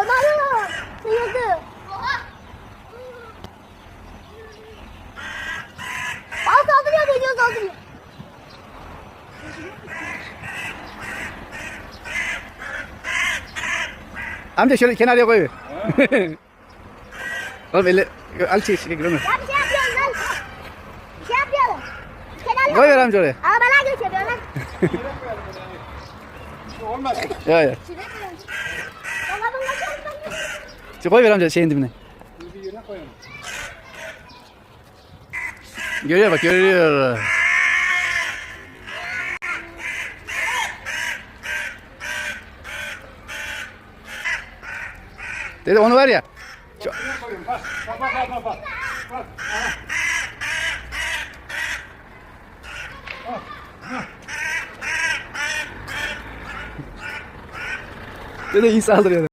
Balığı sıyırdı. Bal saldırıyor geliyor saldırıyor. Amca şöyle kenarıya koy. Oğlum elle al çek çek onu. Ya bir şey yapıyoruz lan. Bir şey yapıyoruz. Kenarına Koy ver amca oraya. Arabalar geçiyor lan. Olmaz. Ya ya. Koy ver amca şeyin dibine. Görüyor bak görüyor. Dede onu var ya. Dede iyi saldırıyor.